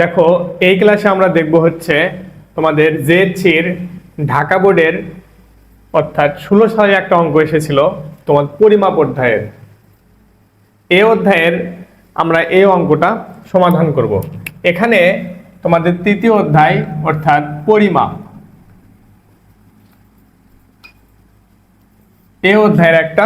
দেখো, এই ক্লাসে আমরা দেখব হচ্ছে তোমাদের জে জেএসসির ঢাকা বোর্ডের অর্থাৎ ষোলো সালে একটা অঙ্ক এসেছিল তোমার পরিমাপ অধ্যায়ের। এই অধ্যায়ের আমরা এই অঙ্কটা সমাধান করব। এখানে তোমাদের তৃতীয় অধ্যায় অর্থাৎ পরিমাপ। এই অধ্যায়ের একটা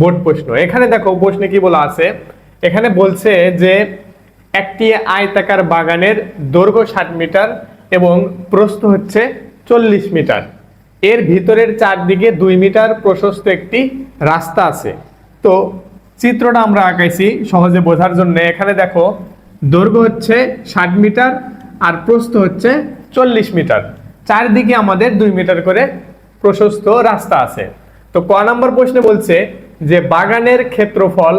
বোর্ড প্রশ্ন। এখানে দেখো প্রশ্নে কি বলা আছে? এখানে বলছে যে একটি আয়তাকার বাগানের দৈর্ঘ্য ষাট মিটার এবং প্রস্থ হচ্ছে চল্লিশ মিটার। এর ভিতরের চারদিকে দুই মিটার প্রশস্ত একটি রাস্তা আছে। তো চিত্রটা আমরা আঁকাইছি সহজে বোঝার জন্য। এখানে দেখো, দৈর্ঘ্য হচ্ছে ষাট মিটার আর প্রস্থ হচ্ছে চল্লিশ মিটার। চারদিকে আমাদের দুই মিটার করে প্রশস্ত রাস্তা আছে। তো ক নম্বর প্রশ্নে বলছে যে, বাগানের ক্ষেত্রফল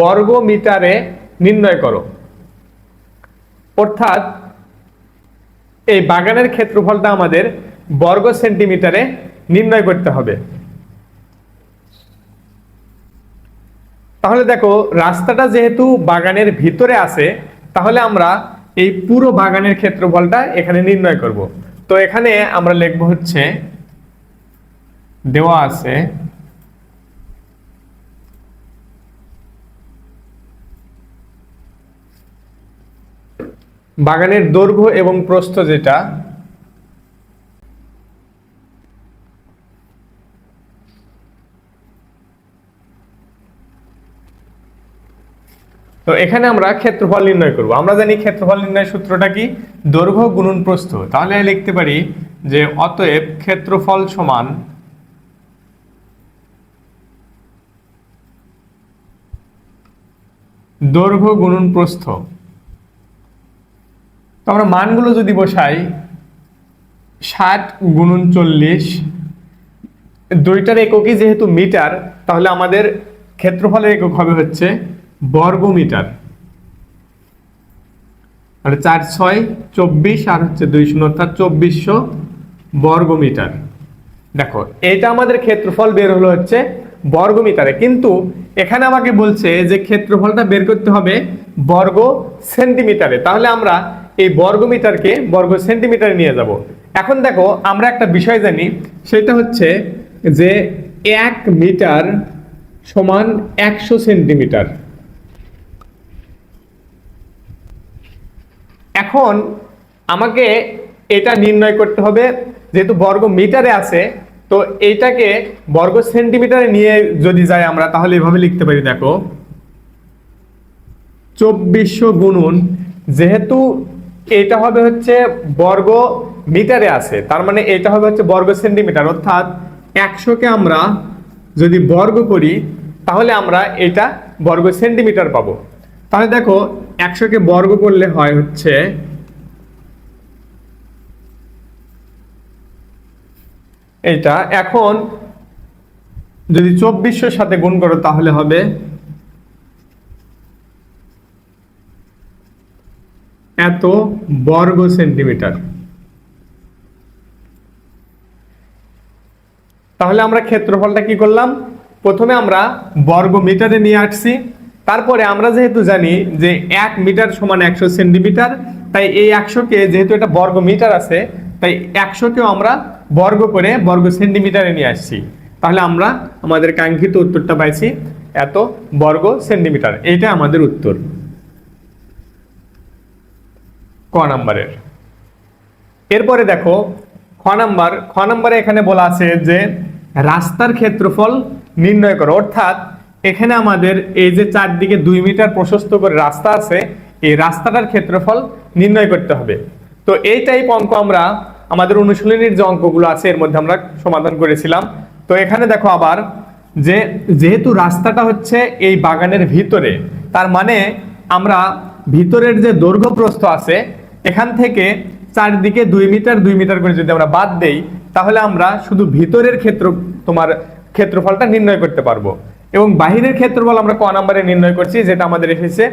বর্গ মিটারে নির্ণয় করো। অর্থাৎ এই বাগানের ক্ষেত্রফলটা আমাদের বর্গ সেন্টিমিটারে নির্ণয় করতে হবে। তাহলে দেখো, রাস্তাটা যেহেতু বাগানের ভিতরে আছে, তাহলে আমরা এই পুরো বাগানের ক্ষেত্রফলটা এখানে নির্ণয় করব। তো এখানে আমরা লিখব হচ্ছে, দেওয়া আছে বাগানের দৈর্ঘ্য এবং প্রস্থ যেটা, তো এখানে আমরা ক্ষেত্রফল নির্ণয় করব। আমরা জানি ক্ষেত্রফল নির্ণয় সূত্রটা কি? দৈর্ঘ্য গুণন প্রস্থ। তাহলে লিখতে পারি যে অতএব ক্ষেত্রফল সমান দৈর্ঘ্য গুণন প্রস্থ। তো আমরা মানগুলো যদি বসাই, ষাট গুণন চল্লিশ, দুইটার এককই যেহেতু মিটার, তাহলে আমাদের ক্ষেত্রফলের একক হবে হচ্ছে বর্গ মিটার আর চার ছয় চব্বিশ আর হচ্ছে দুই শূন্য, অর্থাৎ চব্বিশশো বর্গ মিটার দেখো, এটা আমাদের ক্ষেত্রফল বের হলো হচ্ছে বর্গ মিটারে কিন্তু এখানে আমাকে বলছে যে ক্ষেত্রফলটা বের করতে হবে বর্গ সেন্টিমিটারে। তাহলে আমরা এই বর্গ মিটারকে বর্গ সেন্টিমিটারে নিয়ে যাব। এখন দেখো, আমরা একটা বিষয় জানি, সেটা হচ্ছে যে এক মিটার সমান একশো সেন্টিমিটার। এখন আমাকে এটা নির্ণয় করতে হবে, যেহেতু বর্গ মিটারে আছে, তো এইটাকে বর্গ সেন্টিমিটারে নিয়ে যদি যাই আমরা, তাহলে এভাবে লিখতে পারি, দেখো। চব্বিশশো গুণন, যেহেতু এটা হবে হচ্ছে বর্গ মিটারে আছে। তার মানে এটা হবে হচ্ছে বর্গ সেন্টিমিটার। অর্থাৎ একশোকে আমরা যদি বর্গ করি, তাহলে আমরা এটা বর্গ সেন্টিমিটার পাবো। তাহলে দেখো একশোকে বর্গ করলে হয় হচ্ছে এটা। এখন যদি চব্বিশশোর সাথে গুণ করো, তাহলে হবে এত বর্গ সেন্টিমিটার। তাহলে আমরা ক্ষেত্রফলটা কি করলাম? প্রথমে আমরা বর্গ মিটারে নিয়ে আসছি। তারপরে আমরা যেহেতু জানি যে এক মিটার সমান একশো সেন্টিমিটার, তাই এই একশোকে যেহেতু এটা বর্গ মিটার আছে, তাই একশোকেও আমরা বর্গ করে বর্গ সেন্টিমিটারে নিয়ে আসছি। তাহলে আমরা আমাদের কাঙ্ক্ষিত উত্তরটা পাইছি, এত বর্গ সেন্টিমিটার। এইটা আমাদের উত্তর। ক নাম্বারের। এরপরে দেখো, খ নাম্বার, খ নাম্বারে এখানে বলা আছে যে রাস্তার ক্ষেত্রফল নির্ণয় করো। অর্থাৎ এখানে আমাদের এই যে চারদিকে দুই মিটার প্রশস্ত করে রাস্তা আছে, এই রাস্তাটার ক্ষেত্রফল নির্ণয় করতে হবে। তো এই টাইপ অঙ্ক আমরা আমাদের অনুশীলনীর যে অঙ্কগুলো আছে, এর মধ্যে আমরা সমাধান করেছিলাম। তো এখানে দেখো আবার যে যেহেতু রাস্তাটা হচ্ছে এই বাগানের ভিতরে, তার মানে আমরা ভিতরের যে দৈর্ঘ্য প্রস্থ আছে এখান থেকে চারদিকে দুই মিটার দুই মিটার করে যদি আমরা বাদ দেই, তাহলে আমরা শুধু ভিতরের ক্ষেত্র, তোমার ক্ষেত্রফলটা নির্ণয় করতে পারব। এবং বাহিরের ক্ষেত্রফল আমরা ক নাম্বারে নির্ণয় করছি, যেটা আমাদের এসেছে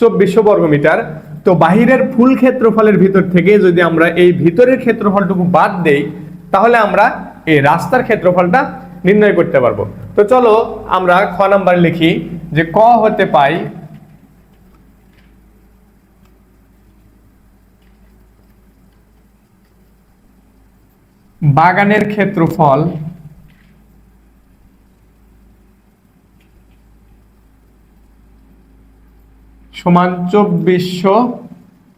চব্বিশশো বর্গ মিটার। তো বাহিরের ফুল ক্ষেত্রফলের ভিতর থেকে যদি আমরা এই ভিতরের ক্ষেত্রফলটুকু বাদ দেই, তাহলে আমরা এই রাস্তার ক্ষেত্রফলটা নির্ণয় করতে পারব। তো চলো আমরা খ নাম্বার লিখি যে ক হতে পাই বাগানের ক্ষেত্রফল সমান চব্বিশশো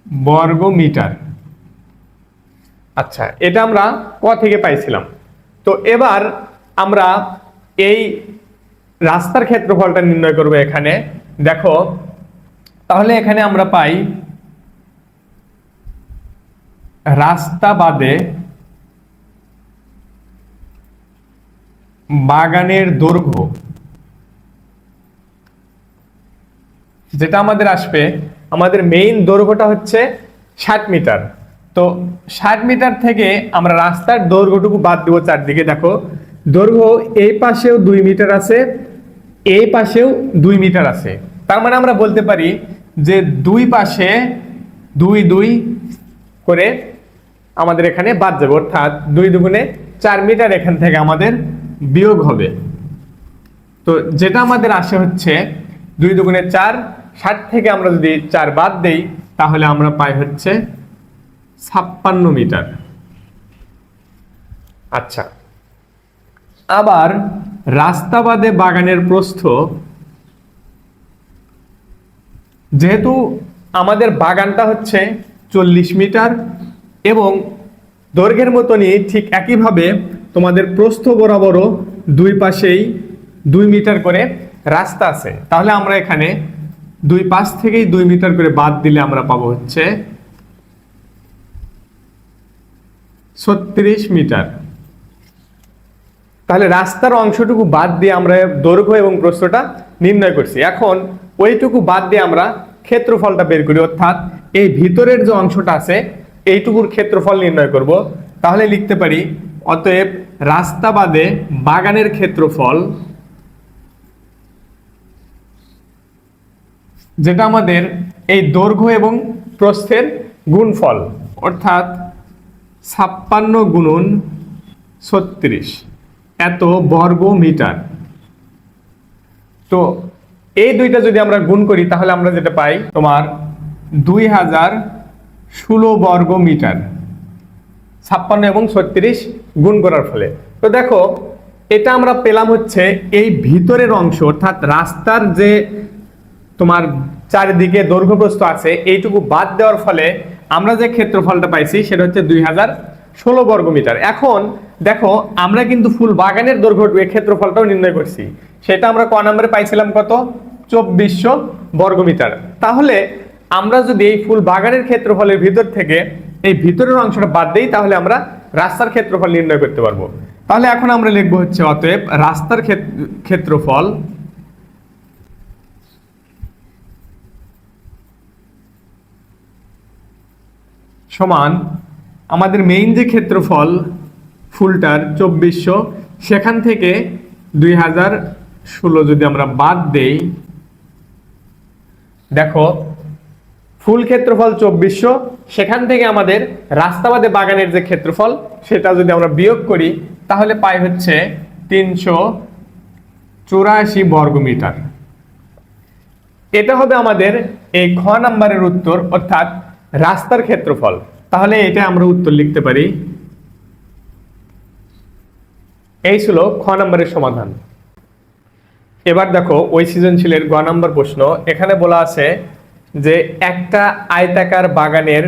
বর্গ মিটার। আচ্ছা এটা আমরা ক থেকে পাইছিলাম। তো এবার আমরা এই রাস্তার ক্ষেত্রফলটা নির্ণয় করব এখানে। দেখো, তাহলে এখানে আমরা পাই রাস্তা বাদে বাগানের দৈর্ঘ্য। যেটা আমাদের আসবে, আমাদের মেইন দৈর্ঘ্যটা হচ্ছে ষাট মিটার। তো ষাট মিটার থেকে আমরা রাস্তার দৈর্ঘ্যটুকু বাদ দিব চারদিকে। দেখো, দৈর্ঘ্য এই পাশেও দুই মিটার আছে, এই পাশেও দুই মিটার আছে। তার মানে আমরা বলতে পারি যে দুই পাশে দুই দুই করে আমাদের এখানে বাদ যাবে। অর্থাৎ দুই দুগুণে চার মিটার এখান থেকে আমাদের বিয়োগ হবে। তো যেটা আমাদের আসে হচ্ছে দুই দুগুণে চার, ষাট থেকে আমরা যদি চার বাদ দেই, তাহলে আমরা পাই হচ্ছে ছাপ্পান্ন মিটার। আচ্ছা আবার রাস্তা বাদে বাগানের প্রস্থ, যেহেতু আমাদের বাগানটা হচ্ছে চল্লিশ মিটার এবং দৈর্ঘ্যের মতনই ঠিক একইভাবে তোমাদের প্রস্থ বরাবরও দুই পাশেই দুই মিটার করে রাস্তা আছে। তাহলে আমরা এখানে দুই পাশ থেকেই দুই মিটার করে বাদ দিলে আমরা পাবো হচ্ছে ছত্রিশ মিটার। তাহলে রাস্তার অংশটুকু বাদ দিয়ে আমরা দৈর্ঘ্য এবং প্রস্থটা নির্ণয় করছি। এখন ওইটুকু বাদ দিয়ে আমরা ক্ষেত্রফলটা বের করি। অর্থাৎ এই ভিতরের যে অংশটা আছে, এইটুকুর ক্ষেত্রফল নির্ণয় করব। তাহলে লিখতে পারি, অতএব রাস্তা বাদে বাগানের ক্ষেত্রফল, যেটা আমাদের এই দৈর্ঘ্য এবং প্রস্থের গুণফল, অর্থাৎ ছাপ্পান্ন গুণন ছত্রিশ, এত বর্গ মিটার। তো এই দুইটা যদি আমরা গুণ করি, তাহলে আমরা যেটা পাই, তোমার দুই হাজার ষোলো বর্গ মিটার, ছাপ্পান্ন এবং ছত্রিশ গুণ করার ফলে। তো দেখো, এটা আমরা পেলাম হচ্ছে এই ভিতরের অংশ, অর্থাৎ রাস্তার যে তোমার চারিদিকে দৈর্ঘ্যপ্রস্থ আছে, এইটুকু বাদ দেওয়ার ফলে আমরা যে ক্ষেত্রফলটা পাইছি সেটা হচ্ছে দুই হাজার ষোলো বর্গ মিটার। এখন দেখো, আমরা কিন্তু ফুল বাগানের দৈর্ঘ্য ক্ষেত্রফলটাও নির্ণয় করছি। সেটা আমরা ক নম্বরে পাইছিলাম কত? চব্বিশশো বর্গ মিটার। তাহলে আমরা যদি এই ফুল বাগানের ক্ষেত্রফলের ভিতর থেকে এই ভিতরের অংশটা বাদ দিই, তাহলে আমরা রাস্তার ক্ষেত্রফল নির্ণয় করতে পারব। তাহলে এখন আমরা লিখব হচ্ছে অতএব রাস্তার ক্ষেত- ক্ষেত্রফল সমান আমাদের মেইন যে ক্ষেত্রফল ফুলটার চব্বিশশো, সেখান থেকে দুই হাজার ষোলো যদি আমরা বাদ দেই, দেখো, ফুল ক্ষেত্রফল চব্বিশশো সেখান থেকে আমাদের রাস্তাবাদে বাগানের যে ক্ষেত্রফল, সেটা যদি আমরা বিয়োগ করি, তাহলে পাই হচ্ছে তিনশো চুরাশি বর্গমিটার এটা হবে আমাদের এই খ নাম্বারের উত্তর, অর্থাৎ রাস্তার ক্ষেত্রফল। তাহলে এটা আমরা উত্তর লিখতে পারি। এই ছিল খ নাম্বারের সমাধান। এবার দেখো, ওই সৃজনশীলের গ নাম্বার প্রশ্ন। এখানে বলা আছে যে একটা আয়তাকার বাগানের,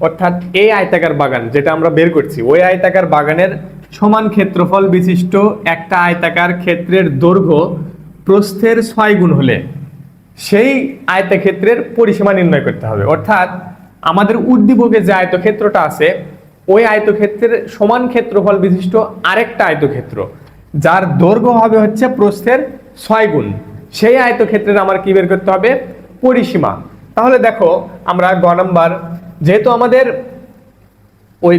অর্থাৎ এই আয়তাকার বাগান যেটা আমরা বের করছি, ওই আয়তাকার বাগানের সমান ক্ষেত্রফল বিশিষ্ট একটা আয়তাকার ক্ষেত্রের দৈর্ঘ্য প্রস্থের ছয় গুণ হলে সেই আয়তক্ষেত্রের পরিসীমা নির্ণয় করতে হবে। অর্থাৎ আমাদের উদ্দীপকে যে আয়তক্ষেত্রটা আছে, ওই আয়তক্ষেত্রের সমান ক্ষেত্রফল বিশিষ্ট আরেকটা আয়তক্ষেত্র, যার দৈর্ঘ্য হবে হচ্ছে প্রস্থের ছয় গুণ। সেই আয়তক্ষেত্রের আমার কী বের করতে হবে? পরিসীমা। তাহলে দেখো, আমরা গ নাম্বার, যেহেতু আমাদের ওই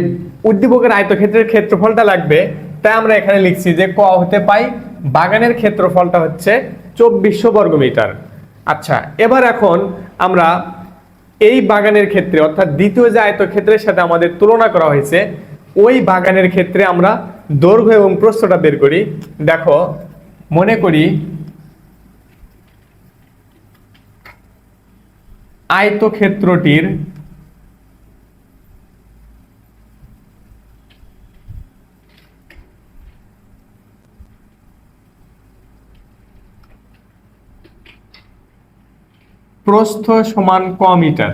উদ্দীপকের আয়তক্ষেত্রের ক্ষেত্রফলটা লাগবে, তাই আমরা এখানে লিখছি যে ক হতে পাই, বাগানের ক্ষেত্রফলটা হচ্ছে চব্বিশশো বর্গমিটার আচ্ছা এবার এখন আমরা এই বাগানের ক্ষেত্রে, অর্থাৎ দ্বিতীয় যে আয়তক্ষেত্রের সাথে আমাদের তুলনা করা হয়েছে, ওই বাগানের ক্ষেত্রে আমরা দৈর্ঘ্য এবং প্রস্থটা বের করি। দেখো, মনে করি আয়তক্ষেত্রটির প্রস্থ সমান ক মিটার।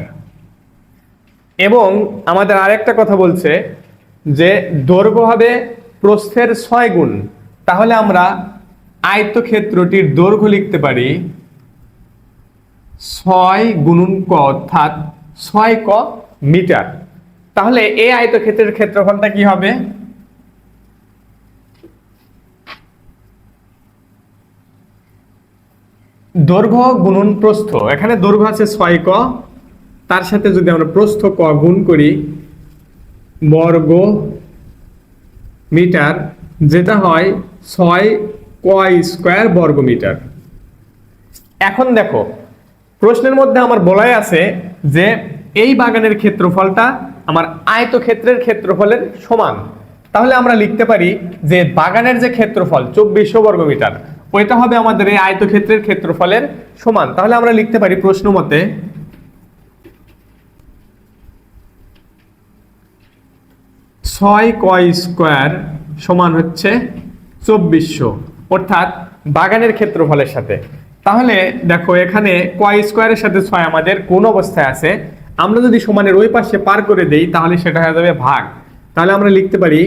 এবং আমাদের আরেকটা কথা বলছে যে দৈর্ঘ্য হবে প্রস্থের ছয় গুণ। তাহলে আমরা আয়তক্ষেত্রটির দৈর্ঘ্য লিখতে পারি ছয় গুণন ক অর্থাৎ ছয় ক মিটার। তাহলে এই আয়তক্ষেত্রের ক্ষেত্রফলটা কি হবে? দৈর্ঘ্য গুণন প্রস্থ। এখানে দৈর্ঘ্য আছে ছয় ক। তার সাথে যদি আমরা প্রস্থ ক গুণ করি, বর্গ মিটার, যেটা হয় ছয় ক স্কোয়ার বর্গ মিটার। এখন দেখো প্রশ্নের মধ্যে আমার বলাই আছে যে এই বাগানের ক্ষেত্রফলটা আমার আয়তক্ষেত্রের ক্ষেত্রফলের সমান। তাহলে আমরা লিখতে পারি যে বাগানের যে ক্ষেত্রফল চব্বিশশো বর্গ মিটার, ওইটা হবে আমাদের এই আয়তক্ষেত্রের ক্ষেত্রফলের সমান। তাহলে আমরা লিখতে পারি প্রশ্ন মতে, ছয় কয় স্কোয়ার সমান হচ্ছে চব্বিশশো, অর্থাৎ বাগানের ক্ষেত্রফলের সাথে। তাহলে দেখো এখানে কয় স্কোয়ারের সাথে ছয় আমাদের কোন অবস্থায় আছে? আমরা যদি সমানের ওই পাশে পার করে দেই, তাহলে সেটা হয়ে যাবে ভাগ। তাহলে আমরা লিখতে পারি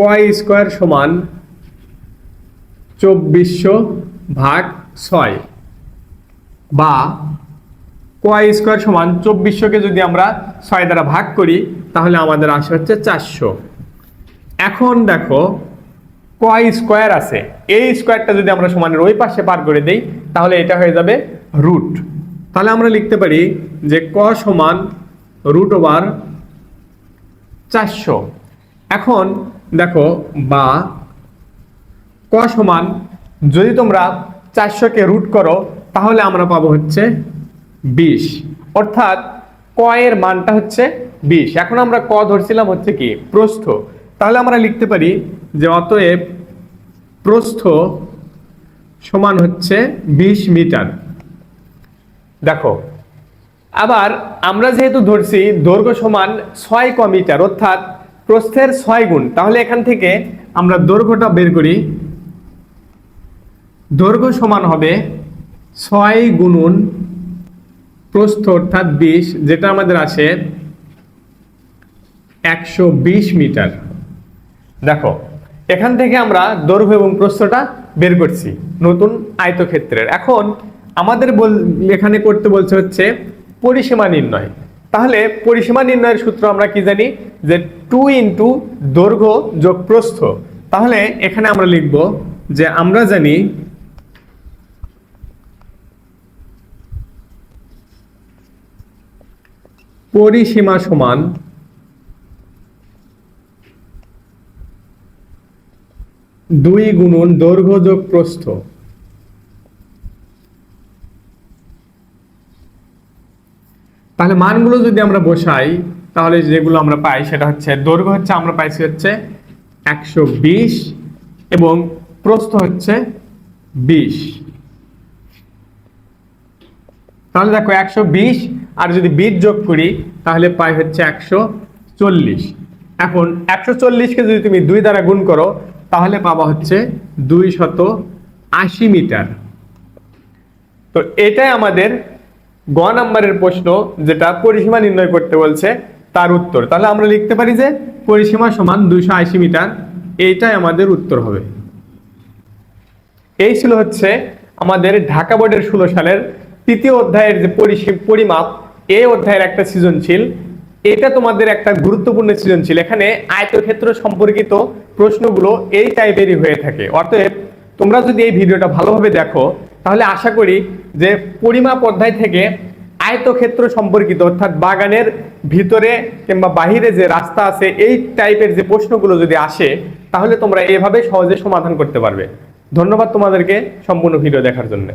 কয় স্কোয়ার সমান চব্বিশশো ভাগ ছয় বা কয় স্কোয়ার সমান চব্বিশশোকে যদি আমরা ছয় দ্বারা ভাগ করি, তাহলে আমাদের আসে হচ্ছে চারশো। এখন দেখো কয় স্কোয়ার আছে। এই স্কোয়ারটা যদি আমরা সমানের ওই পাশে পার করে দেই, তাহলে এটা হয়ে যাবে রুট তাহলে আমরা লিখতে পারি যে ক সমান রুট ওভার চারশো। এখন দেখো, বা ক সমান যদি তোমরা চারশোকে রুট করো, তাহলে আমরা পাবো হচ্ছে বিশ। অর্থাৎ ক এর মানটা হচ্ছে বিশ। এখন আমরা ক ধরছিলাম হচ্ছে কি? প্রস্থ। তাহলে আমরা লিখতে পারি যে অতএব প্রস্থ সমান হচ্ছে বিশ মিটার। দেখো, আবার আমরা যেহেতু ধরছি দৈর্ঘ্য সমান ছয় ক মিটার, অর্থাৎ প্রস্থের ছয় গুণ, তাহলে এখান থেকে আমরা দৈর্ঘ্যটা বের করি। দৈর্ঘ্য সমান হবে ছয় গুণন প্রস্থ, অর্থাৎ বিশ, যেটা আমাদের আছে একশো বিশ মিটার। দেখো এখান থেকে আমরা দৈর্ঘ্য এবং প্রস্থটা বের করছি, নতুন আয়তক্ষেত্রের। এখন আমাদের বল, এখানে করতে বলছে হচ্ছে পরিসীমা নির্ণয়। তাহলে পরিসীমা নির্ণয়ের সূত্র আমরা কি জানি? যে টু ইন্টু দৈর্ঘ্য যোগ প্রস্থ। তাহলে এখানে আমরা লিখব যে আমরা জানি পরিসীমা সমান দুই গুণন দৈর্ঘ্য যোগ প্রস্থ তাহলে মানগুলো যদি আমরা বসাই, তাহলে যেগুলো আমরা পাই সেটা হচ্ছে, দৈর্ঘ্য হচ্ছে আমরা পাইছি হচ্ছে একশো বিশ এবং প্রস্থ হচ্ছে বিশ। তাহলে দেখো একশো বিশ, আর যদি বিট যোগ করি, তাহলে পাই হচ্ছে একশো চল্লিশ। এখন একশো চল্লিশকে যদি তুমি দুই দ্বারা গুণ করো তাহলে পাবা হচ্ছে দুই শত আশি মিটার। তো এটাই আমাদের গ নাম্বারের প্রশ্ন, যেটা পরিসীমা নির্ণয় করতে বলছে তার উত্তর। তাহলে আমরা লিখতে পারি যে পরিসীমা সমান দুইশো আশি মিটার, এইটাই আমাদের উত্তর হবে। এই ছিল হচ্ছে আমাদের ঢাকা বোর্ডের ষোলো সালের তৃতীয় অধ্যায়ের যে পরিমাপ, এই অধ্যায়ের একটা সৃজনশীল এটা তোমাদের একটা গুরুত্বপূর্ণ সৃজনশীল। এখানে আয়তক্ষেত্র সম্পর্কিত প্রশ্নগুলো এই টাইপেরই হয়ে থাকে। অতএব তোমরা যদি এই ভিডিওটা ভালোভাবে দেখো, তাহলে আশা করি যে পরিমাপ অধ্যায় থেকে আয়তক্ষেত্র সম্পর্কিত, অর্থাৎ বাগানের ভিতরে কিংবা বাহিরে যে রাস্তা আছে, এই টাইপের যে প্রশ্নগুলো যদি আসে, তাহলে তোমরা এভাবে সহজে সমাধান করতে পারবে। ধন্যবাদ তোমাদেরকে সম্পূর্ণ ভিডিও দেখার জন্য।